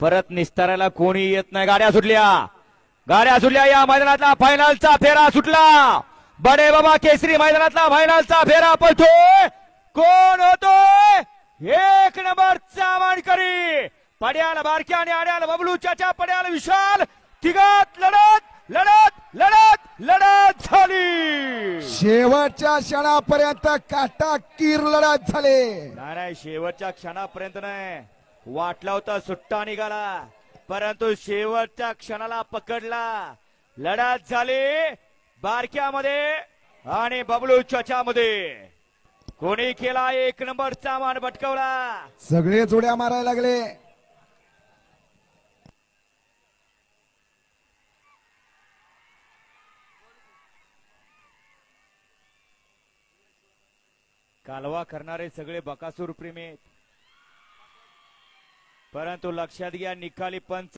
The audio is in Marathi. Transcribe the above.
परत निस्तारायला कोणी येत नाही. गाड्या सुटल्या. गाड्या सुटल्या या मैदानातला फायनलचा फेरा सुटला. बडे बाबा केसरी मैदानातला फायनलचा फेरा पळतोय. कोण होतोय? एक नंबरचा मानकरी पड्याला बारक्या आणि आड्याला बबलू चाचा पड्याला विशाल. तिघात लढत लढत लढत लढत झाली. शेवटच्या क्षणापर्यंत काटा कीर लढत झाले. नाही नाही शेवटच्या क्षणापर्यंत नाही. वाटला होता सुट्टा निघाला परंतु शेवटच्या क्षणाला पकडला. लढत झाली बारक्यामध्ये आणि बबलू मध्ये कोणी केला एक नंबरचा मान भटकवला? सगळे जोड्या मारायला लागले. कालवा करणारे सगळे बकासूर प्रेमी. परंतु लक्षात घ्या निकाली पंच